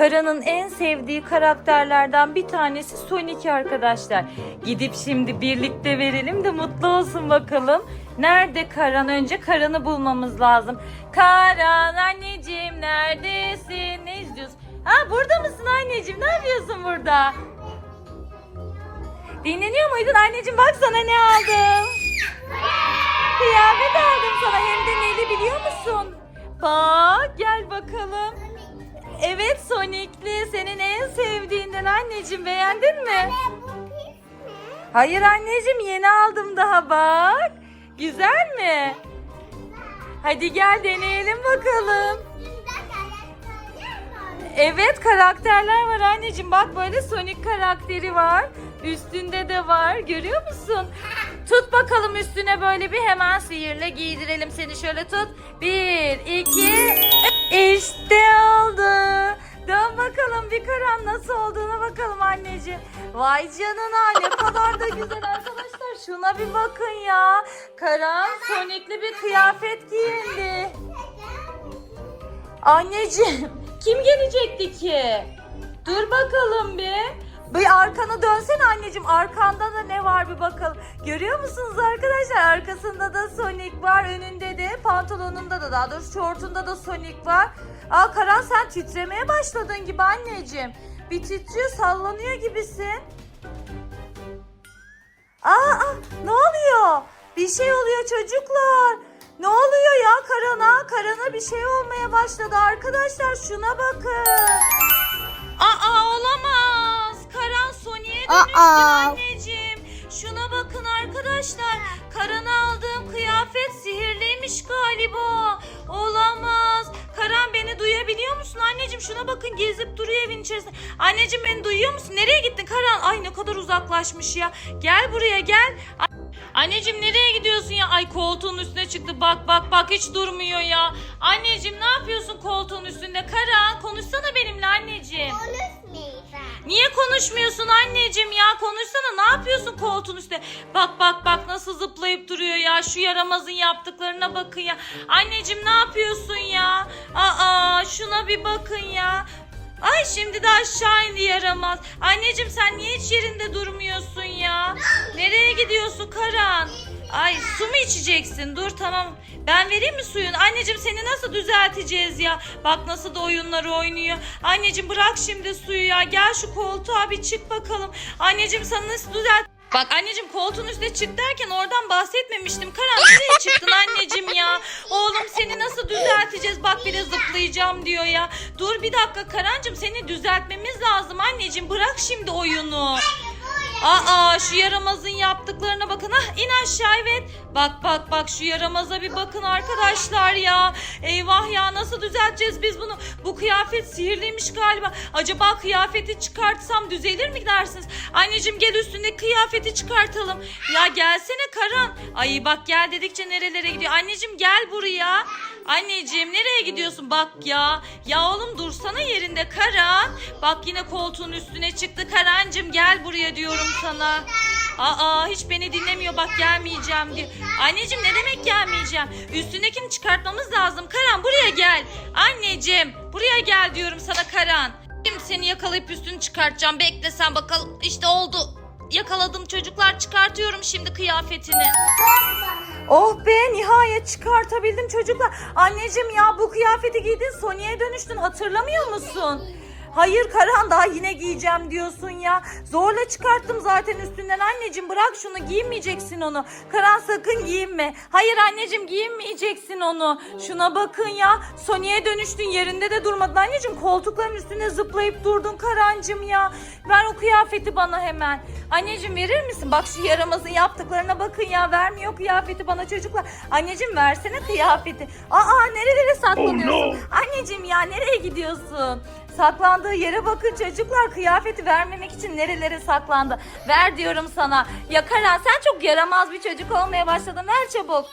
Kara'nın en sevdiği karakterlerden bir tanesi Sonic arkadaşlar. Gidip şimdi birlikte verelim de mutlu olsun bakalım. Nerede Karan? Önce Karan'ı bulmamız lazım. Karan anneciğim neredesin? Ne izliyorsun? Ha burada mısın anneciğim? Ne yapıyorsun burada? Dinleniyor muydun anneciğim? Bak sana ne aldım. Kıyafet aldım sana hem de neli biliyor musun? Bak gel bakalım. Evet Sonic'li senin en sevdiğinden anneciğim beğendin mi? Hayır anneciğim yeni aldım daha bak. Güzel mi? Hadi gel deneyelim bakalım. Evet karakterler var anneciğim. Bak böyle Sonic karakteri var. Üstünde de var. Görüyor musun? Tut bakalım üstüne böyle bir hemen sihirle giydirelim seni. Şöyle tut. Bir, iki, işte oldu. Dön bakalım bir karan nasıl olduğuna bakalım anneciğim. Vay canına ne kadar da güzel arkadaşlar. Şuna bir bakın ya. Karan Sonic'li bir kıyafet giyindi. Anneciğim kim gelecekti ki? Dur bakalım bir. Bir arkana dönsene anneciğim. Arkanda da ne var bir bakalım. Görüyor musunuz arkadaşlar? Arkasında da Sonic var. Önünde de pantolonunda da daha doğrusu şortunda da Sonic var. Aa Karan sen titremeye başladın gibi anneciğim. Bir titriyor sallanıyor gibisin. Aa, aa ne oluyor? Bir şey oluyor çocuklar. Ne oluyor ya Karan'a? Karan'a bir şey olmaya başladı arkadaşlar. Şuna bakın. Aa Aa. anneciğim. Şuna bakın arkadaşlar. Karan'a aldığım kıyafet sihirliymiş galiba. Olamaz. Karan beni duyabiliyor musun anneciğim? Şuna bakın gezip duruyor evin içerisinde. Anneciğim beni duyuyor musun? Nereye gittin Karan? Ay ne kadar uzaklaşmış ya. Gel buraya gel. Anneciğim nereye gidiyorsun ya? Ay koltuğun üstüne çıktı. Bak bak bak hiç durmuyor ya. Anneciğim ne yapıyorsun koltuğun üstünde? Karan konuşsana benimle anneciğim. Niye konuşmuyorsun anneciğim ya? Konuşsana ne yapıyorsun koltuğun üstünde? Bak bak bak nasıl zıplayıp duruyor ya. Şu yaramazın yaptıklarına bakın ya. Anneciğim ne yapıyorsun ya? Aa şuna bir bakın ya. Ay şimdi de aşağı indi yaramaz. Anneciğim sen niye hiç yerinde durmuyorsun ya? Nereye gidiyorsun Karan? Ay su mu içeceksin? Dur tamam. Ben vereyim mi suyun? Anneciğim seni nasıl düzelteceğiz ya? Bak nasıl da oyunları oynuyor. Anneciğim bırak şimdi suyu ya. Gel şu koltuğa bir çık bakalım. Anneciğim sana nasıl düzelt... Bak anneciğim koltuğun üstüne çık derken oradan bahsetmemiştim. Karan nereye çıktın anneciğim ya? Oğlum seni nasıl düzelteceğiz? Bak bir de zıplayacağım diyor ya. Dur bir dakika Karancığım seni düzeltmemiz lazım anneciğim. Bırak şimdi oyunu. Aa şu yaramazın yaptıklarına bakın. Ah in aşağı evet. Bak bak bak şu yaramaza bir bakın arkadaşlar ya. Eyvah ya nasıl düzelteceğiz biz bunu? Bu kıyafet sihirliymiş galiba. Acaba kıyafeti çıkartsam düzelir mi dersiniz? Anneciğim gel üstündeki kıyafeti çıkartalım. Ya gelsene Karan. Ay bak gel dedikçe nerelere gidiyor. Anneciğim gel buraya. Anneciğim nereye gidiyorsun? Bak ya. Ya oğlum dursana yerinde Karan. Bak yine koltuğun üstüne çıktı. Karancığım gel buraya diyorum sana. Aa hiç beni dinlemiyor bak gelmeyeceğim diyor. Anneciğim ne demek gelmeyeceğim? Üstündekini çıkartmamız lazım. Karan buraya gel. Anneciğim buraya gel diyorum sana Karan. Şimdi seni yakalayıp üstünü çıkartacağım. Bekle sen bakalım. İşte oldu. Yakaladım çocuklar çıkartıyorum şimdi kıyafetini. Oh be nihayet çıkartabildim çocuklar. Anneciğim ya bu kıyafeti giydin Sony'e dönüştün hatırlamıyor musun? Hayır Karan daha yine giyeceğim diyorsun ya. Zorla çıkarttım zaten üstünden anneciğim bırak şunu giymeyeceksin onu. Karan sakın giyinme. Hayır anneciğim giyinmeyeceksin onu. Şuna bakın ya. Sony'e dönüştün yerinde de durmadın anneciğim. Koltukların üstüne zıplayıp durdun Karancığım ya. Ver o kıyafeti bana hemen. Anneciğim verir misin? Bak şu yaramazın yaptıklarına bakın ya. Vermiyor kıyafeti bana çocuklar. Anneciğim versene kıyafeti. Aa nerelere saklanıyorsun? Anneciğim ya nereye gidiyorsun? Saklandığı yere bakın çocuklar. Kıyafeti vermemek için nerelere saklandı. Ver diyorum sana. Ya Karan sen çok yaramaz bir çocuk olmaya başladın. Ver çabuk.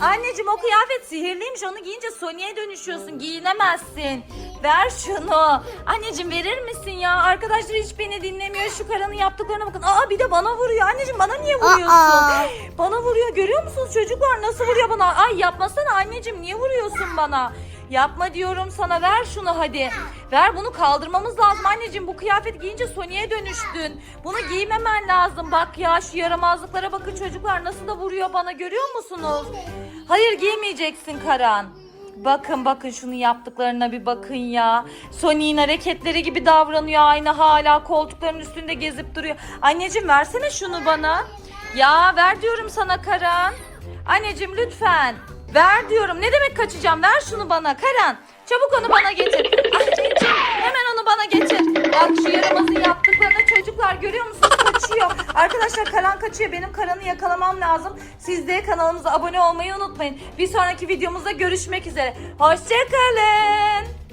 Anneciğim o kıyafet sihirliymiş. Onu giyince Sony'e dönüşüyorsun. Giyinemezsin. Ver şunu. Anneciğim verir misin ya? Arkadaşlar hiç beni dinlemiyor. Şu Karan'ın yaptıklarına bakın. Aa bir de bana vuruyor. Anneciğim bana niye vuruyorsun? Aa. Bana vuruyor. Görüyor musunuz çocuklar nasıl vuruyor bana? Ay yapmasana anneciğim. Niye vuruyorsun bana? Yapma diyorum sana ver şunu hadi. Ver bunu kaldırmamız lazım anneciğim. Bu kıyafet giyince Sony'e dönüştün. Bunu giymemen lazım. Bak ya şu yaramazlıklara bakın çocuklar nasıl da vuruyor bana görüyor musunuz? Hayır giymeyeceksin Karan. Bakın bakın şunun yaptıklarına bir bakın ya. Sony'in hareketleri gibi davranıyor aynı hala koltukların üstünde gezip duruyor. Anneciğim versene şunu bana. Ya ver diyorum sana Karan. Anneciğim lütfen. Ver diyorum. Ne demek kaçacağım? Ver şunu bana Karan. Çabuk onu bana getir. Anneciğim hemen onu bana getir. Bak şu yaramazın yaptıklarını çocuklar görüyor musunuz? Kaçıyor. Arkadaşlar Karan kaçıyor. Benim Karan'ı yakalamam lazım. Siz de kanalımıza abone olmayı unutmayın. Bir sonraki videomuzda görüşmek üzere. Hoşçakalın.